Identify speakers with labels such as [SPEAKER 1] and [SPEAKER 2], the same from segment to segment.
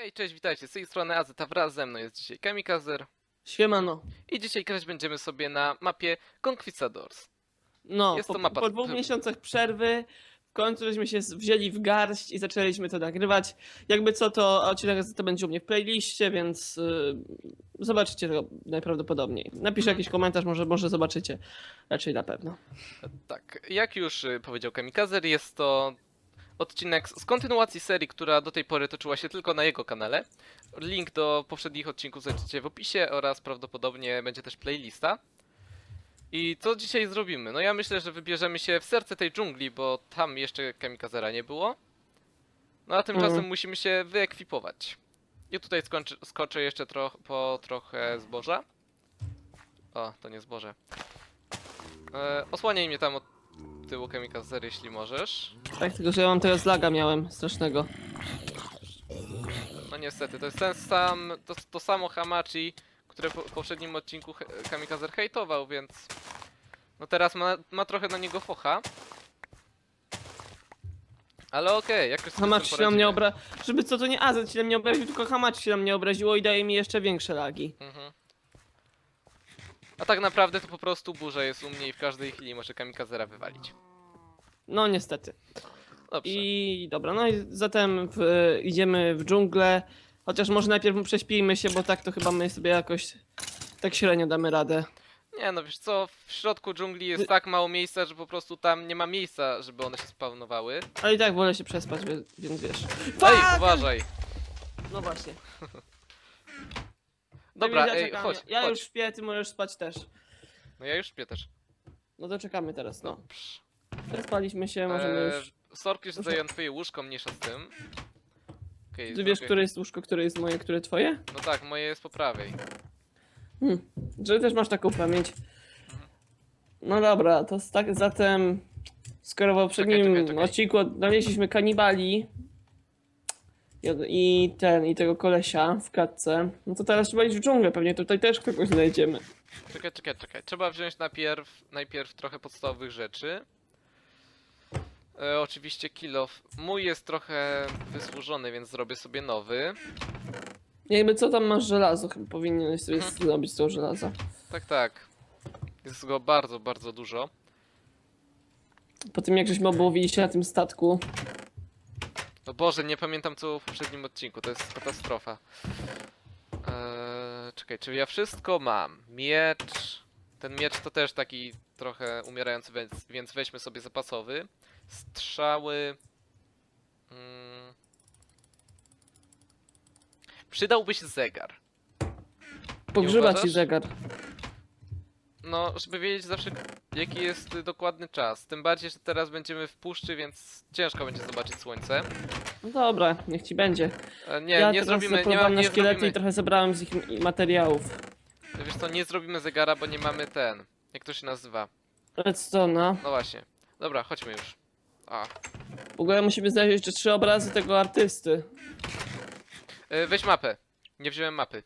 [SPEAKER 1] Hej, cześć, witajcie, z tej strony Azeta, wraz ze mną jest dzisiaj Kamikazer
[SPEAKER 2] Siemano.
[SPEAKER 1] i dzisiaj grać będziemy sobie na mapie Conquistadors.
[SPEAKER 2] No,
[SPEAKER 1] Jest
[SPEAKER 2] po,
[SPEAKER 1] to mapa-
[SPEAKER 2] po dwóch miesiącach przerwy w końcu żeśmy się z- wzięli w garść i zaczęliśmy to nagrywać. Jakby co, to odcinek to będzie u mnie w playliście, więc y, zobaczycie to najprawdopodobniej. Napiszę
[SPEAKER 1] Mhm.
[SPEAKER 2] jakiś komentarz, może, może zobaczycie. Raczej na pewno.
[SPEAKER 1] Tak, jak już y, powiedział Kamikazer, jest to odcinek z kontynuacji serii, która do tej pory toczyła się tylko na jego kanale. Link do poprzednich odcinków znajdziecie w opisie oraz prawdopodobnie będzie też playlista. I co dzisiaj zrobimy? No ja myślę, że wybierzemy się w serce tej dżungli, bo tam jeszcze Kamikazera nie było. No a tymczasem
[SPEAKER 2] Mhm.
[SPEAKER 1] musimy się wyekwipować. I tutaj skończy, skoczę jeszcze tro, po trochę zboża. O, to nie zboże. E, osłaniaj mnie tam od tyłu Kamikazer, jeśli możesz.
[SPEAKER 2] Tak, tylko że ja mam teraz laga miałem strasznego.
[SPEAKER 1] No niestety, to jest ten sam, to, to samo Hamachi, które po, w poprzednim odcinku he, Kamikazer hejtował, więc... No teraz ma, ma trochę na niego focha. Ale okej, jakoś sobie z tym
[SPEAKER 2] się na mnie
[SPEAKER 1] poradzimy.
[SPEAKER 2] obra... Żeby co, to nie Azet się na mnie obraził, tylko Hamacz się na mnie obraziło i daje mi jeszcze większe lagi.
[SPEAKER 1] Mhm. A tak naprawdę to po prostu burza jest u mnie i w każdej chwili może Kamikazera wywalić.
[SPEAKER 2] No niestety.
[SPEAKER 1] Dobrze.
[SPEAKER 2] I dobra, no i zatem w, idziemy w dżunglę. Chociaż może najpierw prześpijmy się, bo tak to chyba my sobie jakoś tak średnio damy radę.
[SPEAKER 1] Nie no wiesz co, w środku dżungli jest tak mało miejsca, że po prostu tam nie ma miejsca, żeby one się spawnowały.
[SPEAKER 2] Ale i tak wolę się przespać, wie- więc wiesz.
[SPEAKER 1] Ej, uważaj!
[SPEAKER 2] No właśnie.
[SPEAKER 1] Dobra,
[SPEAKER 2] ja
[SPEAKER 1] ej,
[SPEAKER 2] czekam.
[SPEAKER 1] chodź,
[SPEAKER 2] Ja
[SPEAKER 1] chodź.
[SPEAKER 2] już śpię, ty możesz spać też.
[SPEAKER 1] No ja już śpię też.
[SPEAKER 2] No to czekamy teraz, no.
[SPEAKER 1] Dobrze.
[SPEAKER 2] Przespaliśmy się, możemy
[SPEAKER 1] Eee,
[SPEAKER 2] już...
[SPEAKER 1] Sorki, że zająłem twoje łóżko, mniejsza z tym. Okej,
[SPEAKER 2] Ty wiesz,
[SPEAKER 1] zrobię-
[SPEAKER 2] które jest łóżko, które jest moje, które twoje?
[SPEAKER 1] No tak, moje jest po prawej.
[SPEAKER 2] Hmm. Że też masz taką pamięć. No dobra, to z tak, zatem... Skoro w poprzednim
[SPEAKER 1] czekaj, czekaj.
[SPEAKER 2] odcinku odnaleźliśmy kanibali i, ten, i tego kolesia w klatce, no to teraz trzeba iść w dżunglę, pewnie tutaj też kogoś znajdziemy.
[SPEAKER 1] Czekaj, czekaj, czekaj. Trzeba wziąć najpierw, najpierw trochę podstawowych rzeczy. E, oczywiście kilof. Mój jest trochę wysłużony, więc zrobię sobie nowy.
[SPEAKER 2] Jakby co tam masz żelazo, chyba powinieneś sobie
[SPEAKER 1] Mhm.
[SPEAKER 2] zrobić z tego żelaza.
[SPEAKER 1] Tak, tak. Jest go bardzo, bardzo dużo.
[SPEAKER 2] Po tym jak żeśmy obłowili się na tym statku,
[SPEAKER 1] No Boże, nie pamiętam co było w poprzednim odcinku, to jest katastrofa. Eee, czekaj, czy ja wszystko mam? Miecz. Ten miecz to też taki trochę umierający, więc, więc weźmy sobie zapasowy. Strzały. Mm. Przydałby się zegar.
[SPEAKER 2] pogrzyba ci
[SPEAKER 1] uważasz?
[SPEAKER 2] zegar.
[SPEAKER 1] No, żeby wiedzieć zawsze jaki jest dokładny czas. Tym bardziej, że teraz będziemy w puszczy, więc ciężko będzie zobaczyć słońce.
[SPEAKER 2] No dobra, niech ci będzie.
[SPEAKER 1] E, nie,
[SPEAKER 2] ja
[SPEAKER 1] nie
[SPEAKER 2] teraz
[SPEAKER 1] zrobimy, nie, ma,
[SPEAKER 2] na
[SPEAKER 1] nie
[SPEAKER 2] szkielety
[SPEAKER 1] zrobimy.
[SPEAKER 2] i trochę zebrałem z ich materiałów.
[SPEAKER 1] Wiesz co, nie zrobimy zegara, bo nie mamy ten. Jak to się nazywa?
[SPEAKER 2] Redstone'a.
[SPEAKER 1] No właśnie. Dobra, chodźmy już. A.
[SPEAKER 2] W ogóle musimy znaleźć jeszcze trzy obrazy tego artysty.
[SPEAKER 1] E, weź mapę. Nie wziąłem mapy.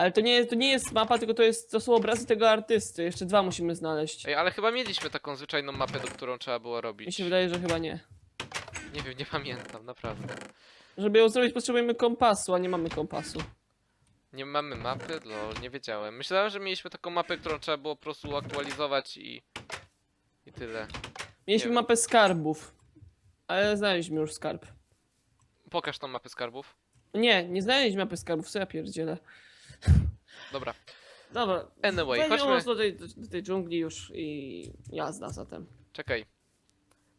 [SPEAKER 2] Ale to nie, jest, to nie jest mapa, tylko to, jest, to są obrazy tego artysty. Jeszcze dwa musimy znaleźć.
[SPEAKER 1] Ej, ale chyba mieliśmy taką zwyczajną mapę, do którą trzeba było
[SPEAKER 2] Mi
[SPEAKER 1] robić.
[SPEAKER 2] się wydaje, że chyba nie.
[SPEAKER 1] Nie wiem, nie pamiętam, naprawdę.
[SPEAKER 2] Żeby ją zrobić potrzebujemy kompasu, a nie mamy kompasu.
[SPEAKER 1] Nie mamy mapy? Lol, nie wiedziałem. Myślałem, że mieliśmy taką mapę, którą trzeba było po prostu aktualizować i... I tyle.
[SPEAKER 2] Mieliśmy
[SPEAKER 1] wiem.
[SPEAKER 2] mapę skarbów. Ale znaleźliśmy już skarb.
[SPEAKER 1] Pokaż tą mapę skarbów.
[SPEAKER 2] Nie, nie znaleźliśmy mapy skarbów, co ja pierdzielę.
[SPEAKER 1] Dobra.
[SPEAKER 2] Dobra,
[SPEAKER 1] Anyway, chodźmy.
[SPEAKER 2] do tej, do, do tej dżungli już i jazda zatem.
[SPEAKER 1] Czekaj.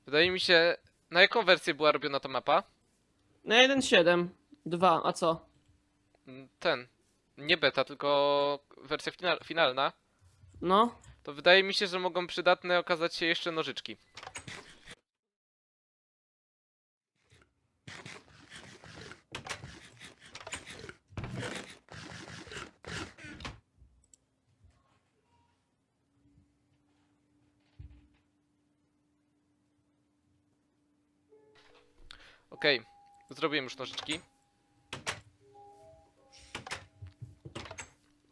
[SPEAKER 1] Wydaje mi się... Na jaką wersję była robiona ta mapa?
[SPEAKER 2] Na 1.7, 2, a co?
[SPEAKER 1] Mm, Ten. Nie beta, tylko wersja final, finalna.
[SPEAKER 2] No,
[SPEAKER 1] To wydaje mi się, że mogą przydatne okazać się jeszcze nożyczki. Okej, zrobiłem już nożyczki.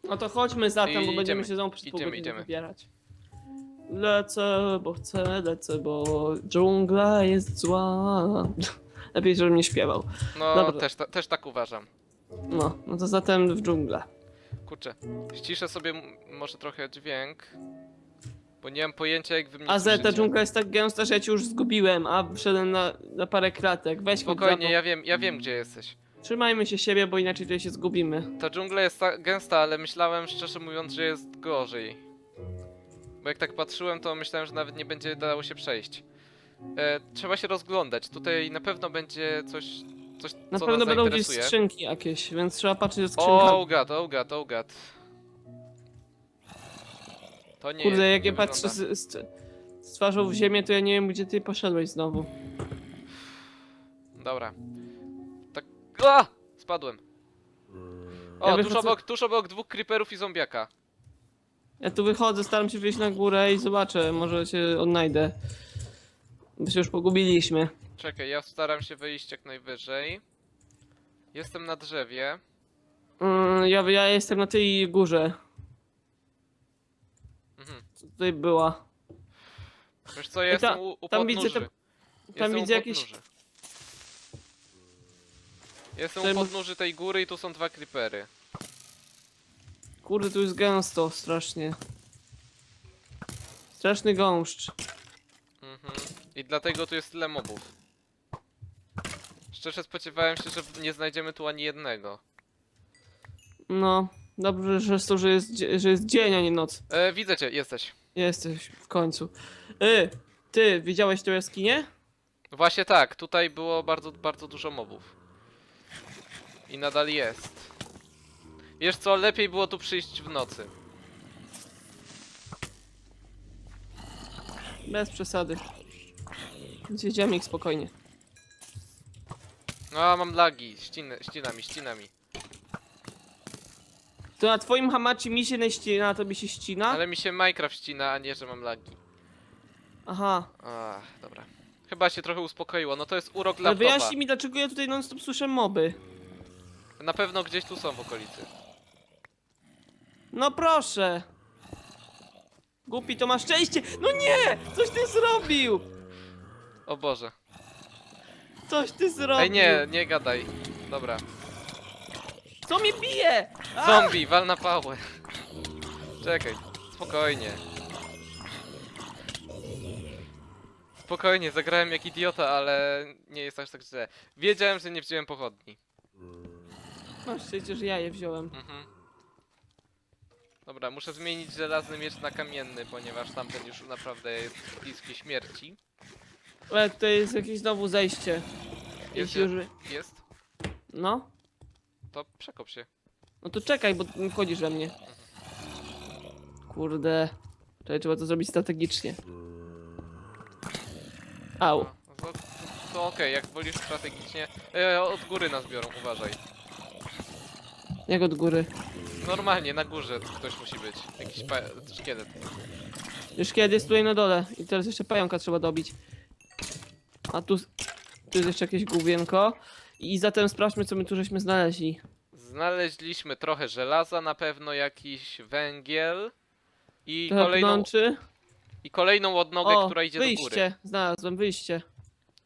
[SPEAKER 2] no to chodźmy zatem, bo
[SPEAKER 1] I
[SPEAKER 2] będziemy
[SPEAKER 1] idziemy,
[SPEAKER 2] się znowu przez pół
[SPEAKER 1] idziemy,
[SPEAKER 2] godziny
[SPEAKER 1] idziemy.
[SPEAKER 2] wybierać. Lecę, bo chcę, lecę, bo dżungla jest zła. lepiej, żebym nie śpiewał.
[SPEAKER 1] No,
[SPEAKER 2] Dobra.
[SPEAKER 1] też, ta, też tak uważam.
[SPEAKER 2] No, no to zatem w dżunglę.
[SPEAKER 1] Kurczę, ściszę sobie m- może trochę dźwięk, bo nie mam pojęcia jak wy mnie
[SPEAKER 2] A Z, ta
[SPEAKER 1] słyszycie.
[SPEAKER 2] dżungla jest tak gęsta, że ja cię już zgubiłem, a wszedłem na, na parę kratek. Weź chodź za
[SPEAKER 1] Spokojnie,
[SPEAKER 2] mną.
[SPEAKER 1] ja wiem, ja wiem gdzie jesteś.
[SPEAKER 2] Trzymajmy się siebie, bo inaczej tutaj się zgubimy.
[SPEAKER 1] Ta dżungla jest ta gęsta, ale myślałem szczerze mówiąc, że jest gorzej. Bo jak tak patrzyłem, to myślałem, że nawet nie będzie dało się przejść. E, trzeba się rozglądać. Tutaj na pewno będzie coś, coś
[SPEAKER 2] Na
[SPEAKER 1] co
[SPEAKER 2] pewno
[SPEAKER 1] nas
[SPEAKER 2] będą gdzieś
[SPEAKER 1] zainteresuje.
[SPEAKER 2] skrzynki jakieś, więc trzeba patrzeć do skrzynkach.
[SPEAKER 1] Oh god, oh god, oh god. To nie
[SPEAKER 2] Kurde,
[SPEAKER 1] jest,
[SPEAKER 2] jak
[SPEAKER 1] nie
[SPEAKER 2] ja patrzę
[SPEAKER 1] wygląda.
[SPEAKER 2] z, z, z twarzą w ziemię, to ja nie wiem, gdzie ty poszedłeś znowu.
[SPEAKER 1] Dobra. Tak. A! Spadłem. O,
[SPEAKER 2] Ja
[SPEAKER 1] tuż
[SPEAKER 2] wychodzę-
[SPEAKER 1] obok, tuż obok dwóch creeperów i zombiaka.
[SPEAKER 2] Ja tu wychodzę, staram się wyjść na górę i zobaczę, może się odnajdę. Bo się już pogubiliśmy.
[SPEAKER 1] Czekaj, ja staram się wyjść jak najwyżej. Jestem na drzewie.
[SPEAKER 2] Mm, ja, ja jestem na tej górze. Co tutaj była.
[SPEAKER 1] Wiesz co, ja
[SPEAKER 2] I ta-
[SPEAKER 1] jestem u, u
[SPEAKER 2] tam widzę
[SPEAKER 1] podnóży.
[SPEAKER 2] te-
[SPEAKER 1] Jestem
[SPEAKER 2] widzę jakieś-
[SPEAKER 1] podnóży. Jestem u podnóży tej góry i tu są dwa creepery.
[SPEAKER 2] Kurde, tu jest gęsto, strasznie. Straszny gąszcz.
[SPEAKER 1] Mhm. I dlatego tu jest tyle mobów. Szczerze spodziewałem się, że nie znajdziemy tu ani jednego.
[SPEAKER 2] No, dobrze, że jest to, że jest, dzie- że jest dzień, a nie noc.
[SPEAKER 1] E, widzę cię, jesteś.
[SPEAKER 2] Jesteś w końcu. Y, ty, widziałeś tę jaskinię?
[SPEAKER 1] Właśnie tak, tutaj było bardzo, bardzo dużo mobów. I nadal jest. Wiesz co, lepiej było tu przyjść w nocy.
[SPEAKER 2] Bez przesady. Zjedziemy ich spokojnie.
[SPEAKER 1] No, mam lagi, ściny, ścinami, ścinami.
[SPEAKER 2] To na twoim hamachi mi się nie ścina, a tobie się ścina?
[SPEAKER 1] Ale mi się Minecraft ścina, a nie, że mam lagi.
[SPEAKER 2] Aha.
[SPEAKER 1] Ach, dobra. Chyba się trochę uspokoiło, no to jest urok
[SPEAKER 2] Ale
[SPEAKER 1] laptopa.
[SPEAKER 2] wyjaśnij mi, dlaczego ja tutaj non stop słyszę moby.
[SPEAKER 1] Na pewno gdzieś tu są w okolicy.
[SPEAKER 2] No proszę. Głupi to ma szczęście. No nie! Coś ty zrobił!
[SPEAKER 1] O Boże.
[SPEAKER 2] Coś ty zrobił!
[SPEAKER 1] Ej, nie, nie gadaj. Dobra.
[SPEAKER 2] Co mi bije? A!
[SPEAKER 1] Zombie, wal na pałę. Czekaj, spokojnie. Spokojnie, zagrałem jak idiota, ale nie jest aż tak źle. Wiedziałem, że nie wziąłem pochodni.
[SPEAKER 2] Masz szczęście, że ja je wziąłem.
[SPEAKER 1] Mhm. Dobra, muszę zmienić żelazny miecz na kamienny, ponieważ tamten już naprawdę jest bliski śmierci.
[SPEAKER 2] Ale tutaj jest jakieś znowu zejście.
[SPEAKER 1] Jest,
[SPEAKER 2] Jeśli już...
[SPEAKER 1] jest?
[SPEAKER 2] No?
[SPEAKER 1] To przekop się.
[SPEAKER 2] No to czekaj, bo nie wchodzisz we mnie. Kurde. Czekaj, trzeba to zrobić strategicznie. Au.
[SPEAKER 1] No, to, to, to okej, jak wolisz strategicznie. E, od góry nas biorą, uważaj.
[SPEAKER 2] Jak od góry.
[SPEAKER 1] Normalnie, na górze ktoś musi być. Jakiś pa- szkielet.
[SPEAKER 2] Już kiedy jest tutaj na dole. I teraz jeszcze pająka trzeba dobić. A tu, tu jest jeszcze jakieś główienko. I zatem sprawdźmy, co my tu żeśmy znaleźli.
[SPEAKER 1] Znaleźliśmy trochę żelaza, na pewno jakiś węgiel i
[SPEAKER 2] Trochę
[SPEAKER 1] kolejną,
[SPEAKER 2] pnączy.
[SPEAKER 1] i kolejną odnogę,
[SPEAKER 2] O,
[SPEAKER 1] która idzie do góry.
[SPEAKER 2] wyjście. Znalazłem wyjście.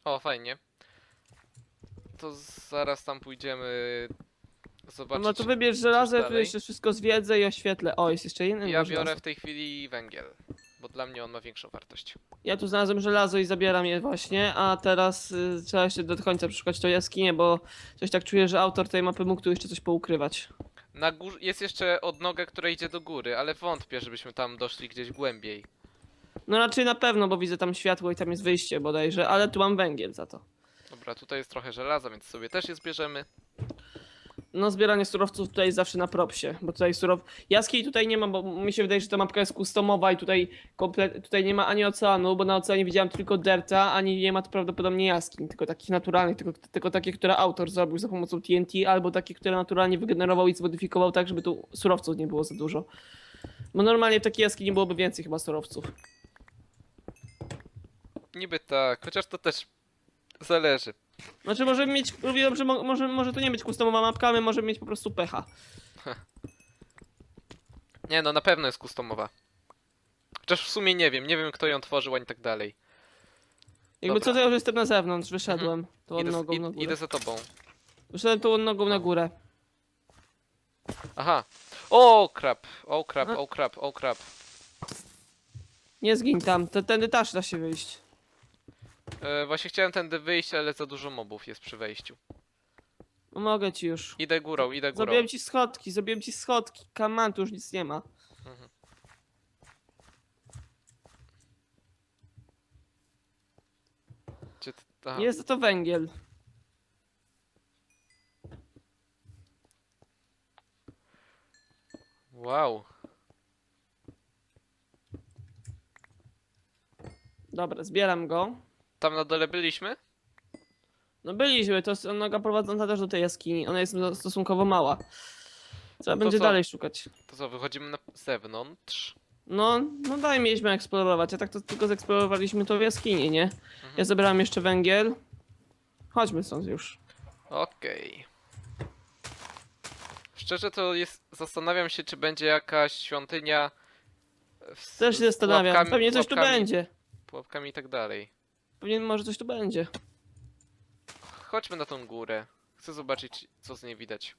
[SPEAKER 1] O, fajnie. To zaraz tam pójdziemy zobaczyć.
[SPEAKER 2] No to wybierz żelazo, ja tu
[SPEAKER 1] dalej?
[SPEAKER 2] jeszcze wszystko zwiedzę i oświetlę. O, jest jeszcze jeden.
[SPEAKER 1] Ja biorę w tej chwili węgiel, bo dla mnie on ma większą wartość.
[SPEAKER 2] Ja tu znalazłem żelazo i zabieram je właśnie, a teraz y, trzeba jeszcze do końca przeszukać tą jaskinię, bo coś tak czuję, że autor tej mapy mógł tu jeszcze coś poukrywać.
[SPEAKER 1] Na górze jest jeszcze odnoga, która idzie do góry, ale wątpię, żebyśmy tam doszli gdzieś głębiej.
[SPEAKER 2] No raczej na pewno, bo widzę tam światło i tam jest wyjście bodajże, ale tu mam węgiel za to.
[SPEAKER 1] Dobra, tutaj jest trochę żelaza, więc sobie też je zbierzemy.
[SPEAKER 2] No zbieranie surowców tutaj zawsze na propsie, bo tutaj surow... Jaskiej tutaj nie ma, bo mi się wydaje, że ta mapka jest customowa i tutaj komple... tutaj nie ma ani oceanu, bo na oceanie widziałem tylko derta, ani nie ma prawdopodobnie jaskiń, tylko takich naturalnych, tylko, tylko takie, które autor zrobił za pomocą TNT, albo takie, które naturalnie wygenerował i zmodyfikował tak, żeby tu surowców nie było za dużo. Bo normalnie w takiej jaskini byłoby więcej chyba surowców.
[SPEAKER 1] Niby tak, chociaż to też zależy.
[SPEAKER 2] Znaczy możemy mieć, mówiłem, że mo może, może to nie być customowa mapka, ale możemy mieć po prostu pecha.
[SPEAKER 1] Nie no, na pewno jest customowa. Chociaż w sumie nie wiem, nie wiem kto ją tworzył ani tak dalej.
[SPEAKER 2] Jakby
[SPEAKER 1] Dobra.
[SPEAKER 2] co, to ja już jestem na zewnątrz, wyszedłem. Tą
[SPEAKER 1] Idę, z-
[SPEAKER 2] nogą na górę.
[SPEAKER 1] idę za tobą.
[SPEAKER 2] Wyszedłem tą nogą na górę.
[SPEAKER 1] Aha. O krap, o krap,
[SPEAKER 2] A.
[SPEAKER 1] o krap, o krap.
[SPEAKER 2] Nie zgin tam, to tędy też da się wyjść.
[SPEAKER 1] E, właśnie chciałem tędy wyjść, ale za dużo mobów jest przy wejściu.
[SPEAKER 2] Pomogę ci już.
[SPEAKER 1] Idę górą, idę górą.
[SPEAKER 2] Zrobiłem ci schodki, zrobiłem ci schodki. Kaman, tu już nic nie ma.
[SPEAKER 1] Gdzie ty... Aha.
[SPEAKER 2] Jest to węgiel.
[SPEAKER 1] Wow.
[SPEAKER 2] Dobra, zbieram go.
[SPEAKER 1] Tam na dole byliśmy?
[SPEAKER 2] No byliśmy, to jest noga prowadząca też do tej jaskini. Ona jest stosunkowo mała. Trzeba
[SPEAKER 1] No to
[SPEAKER 2] będzie
[SPEAKER 1] co?
[SPEAKER 2] dalej szukać.
[SPEAKER 1] To co, wychodzimy na zewnątrz?
[SPEAKER 2] No, no daj mieliśmy eksplorować, a tak to tylko zeksplorowaliśmy to w jaskini, nie? Ja
[SPEAKER 1] Mhm.
[SPEAKER 2] zebrałem jeszcze węgiel. Chodźmy stąd już.
[SPEAKER 1] Okej. Szczerze to jest... Zastanawiam się, czy będzie jakaś świątynia... w-
[SPEAKER 2] Też
[SPEAKER 1] z
[SPEAKER 2] się zastanawiam, pewnie coś tu będzie.
[SPEAKER 1] Pułapkami i tak dalej.
[SPEAKER 2] Pewnie może coś tu będzie.
[SPEAKER 1] Chodźmy na tą górę. Chcę zobaczyć, co z niej widać.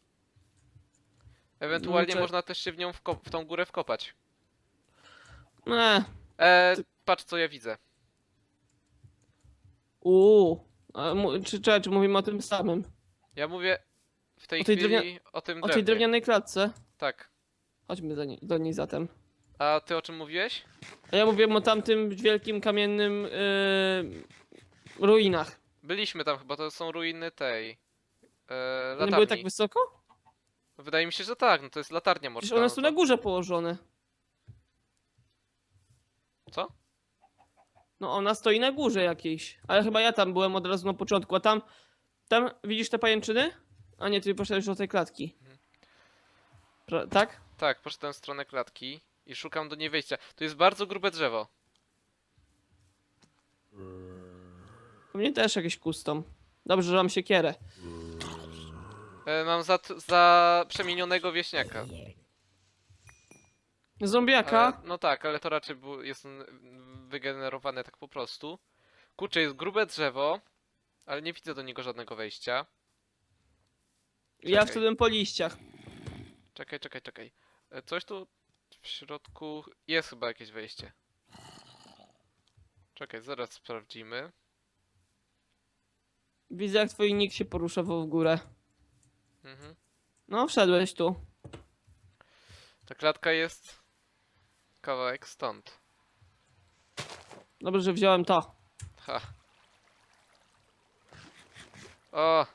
[SPEAKER 1] Ewentualnie
[SPEAKER 2] Znaczy-
[SPEAKER 1] można też się w nią wko- w tą górę wkopać.
[SPEAKER 2] Nie.
[SPEAKER 1] E,
[SPEAKER 2] Ty-
[SPEAKER 1] patrz co ja widzę.
[SPEAKER 2] Uuu. A mu- Czy, czy, czy mówimy o tym samym?
[SPEAKER 1] Ja mówię w tej,
[SPEAKER 2] O tej
[SPEAKER 1] chwili
[SPEAKER 2] drewnia-
[SPEAKER 1] o tym
[SPEAKER 2] O tej drewnianej klatce?
[SPEAKER 1] Tak.
[SPEAKER 2] Chodźmy do niej, do niej zatem.
[SPEAKER 1] A ty o czym mówiłeś?
[SPEAKER 2] A ja mówiłem o tamtym wielkim kamiennym yy, ruinach.
[SPEAKER 1] Byliśmy tam chyba, to są ruiny tej. E,
[SPEAKER 2] One
[SPEAKER 1] latarni.
[SPEAKER 2] były tak wysoko?
[SPEAKER 1] Wydaje mi się, że tak, no to jest latarnia morska.
[SPEAKER 2] Przecież one są
[SPEAKER 1] no
[SPEAKER 2] na
[SPEAKER 1] to...
[SPEAKER 2] górze położone.
[SPEAKER 1] Co?
[SPEAKER 2] No ona stoi na górze jakiejś. Ale chyba ja tam byłem od razu na początku, a tam... Tam widzisz te pajęczyny? A nie, ty poszedłeś do tej klatki.
[SPEAKER 1] Mhm.
[SPEAKER 2] Pra tak?
[SPEAKER 1] Tak, poszedłem w stronę klatki i szukam do niej wejścia. To jest bardzo grube drzewo.
[SPEAKER 2] U mnie też jakieś custom. Dobrze, że mam siekierę.
[SPEAKER 1] E, mam za, za przemienionego wieśniaka.
[SPEAKER 2] Zombiaka?
[SPEAKER 1] Ale, no tak, ale to raczej jest wygenerowane tak po prostu. Kurczę, jest grube drzewo, ale nie widzę do niego żadnego wejścia.
[SPEAKER 2] Ja
[SPEAKER 1] czekaj.
[SPEAKER 2] wszedłem po liściach.
[SPEAKER 1] Czekaj, czekaj, czekaj. E, Coś tu w środku jest chyba jakieś wejście. Czekaj, zaraz sprawdzimy.
[SPEAKER 2] Widzę jak twój nick się porusza w górę.
[SPEAKER 1] Mhm.
[SPEAKER 2] No, wszedłeś tu.
[SPEAKER 1] Ta klatka jest kawałek stąd.
[SPEAKER 2] Dobrze, że wziąłem to.
[SPEAKER 1] Ha. O!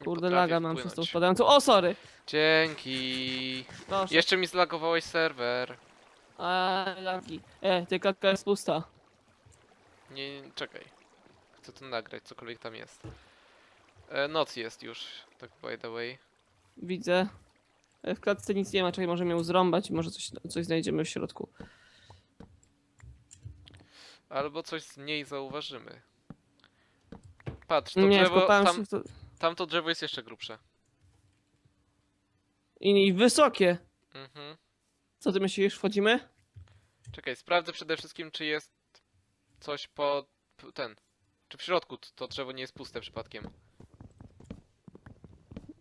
[SPEAKER 1] Nie
[SPEAKER 2] Kurde,
[SPEAKER 1] potrafię
[SPEAKER 2] laga mam przez tą
[SPEAKER 1] wpłynąć.
[SPEAKER 2] spadającą. O, sorry!
[SPEAKER 1] Dzięki.
[SPEAKER 2] Proszę.
[SPEAKER 1] Jeszcze mi zlagowałeś serwer.
[SPEAKER 2] A, lagi. E, ty klatka jest pusta.
[SPEAKER 1] Nie, nie, czekaj. Chcę to nagrać, cokolwiek tam jest. E, noc jest już, tak by the way.
[SPEAKER 2] Widzę. E, W klatce nic nie ma, czekaj, możemy ją zrąbać i może coś, coś znajdziemy w środku.
[SPEAKER 1] Albo coś z niej zauważymy. Patrz, to
[SPEAKER 2] nie,
[SPEAKER 1] drzewo, tam,
[SPEAKER 2] się w to...
[SPEAKER 1] tamto drzewo jest jeszcze grubsze.
[SPEAKER 2] I, I wysokie.
[SPEAKER 1] Mhm.
[SPEAKER 2] Co ty myślisz, wchodzimy?
[SPEAKER 1] Czekaj, sprawdzę przede wszystkim, czy jest coś po... p- ten... Czy w środku t- to drzewo nie jest puste przypadkiem.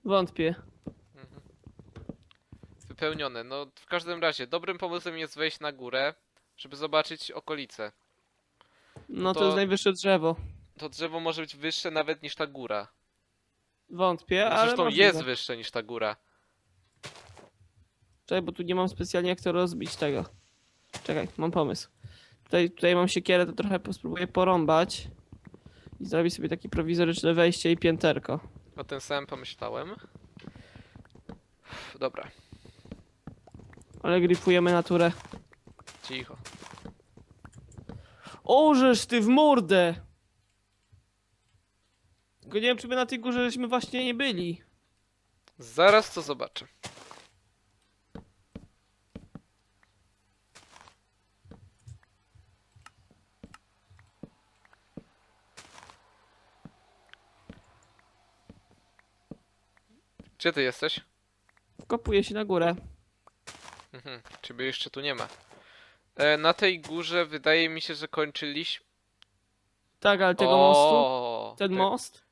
[SPEAKER 2] Wątpię.
[SPEAKER 1] Mhm. Wypełnione. No, w każdym razie, dobrym pomysłem jest wejść na górę, żeby zobaczyć okolice.
[SPEAKER 2] No to,
[SPEAKER 1] to-
[SPEAKER 2] jest najwyższe drzewo.
[SPEAKER 1] To drzewo może być wyższe nawet niż ta góra.
[SPEAKER 2] Wątpię, ale
[SPEAKER 1] Zresztą
[SPEAKER 2] możliwe.
[SPEAKER 1] jest wyższe niż ta góra.
[SPEAKER 2] Czekaj, bo tu nie mam specjalnie jak to rozbić tego. Czekaj, mam pomysł. Tutaj, tutaj mam siekierę, to trochę spróbuję porąbać. I zrobić sobie takie prowizoryczne wejście i pięterko.
[SPEAKER 1] O tym samym pomyślałem. Dobra,
[SPEAKER 2] Ale grifujemy naturę.
[SPEAKER 1] cicho.
[SPEAKER 2] Ożeż ty w mordę! Tylko nie wiem, czy my na tej górze żeśmy właśnie nie byli.
[SPEAKER 1] Zaraz to zobaczę. Gdzie ty jesteś?
[SPEAKER 2] Wkopuję się na górę.
[SPEAKER 1] Mhm, ciebie jeszcze tu nie ma. E, na tej górze wydaje mi się, że kończyliśmy.
[SPEAKER 2] Tak, ale tego mostu, ten
[SPEAKER 1] te-
[SPEAKER 2] most,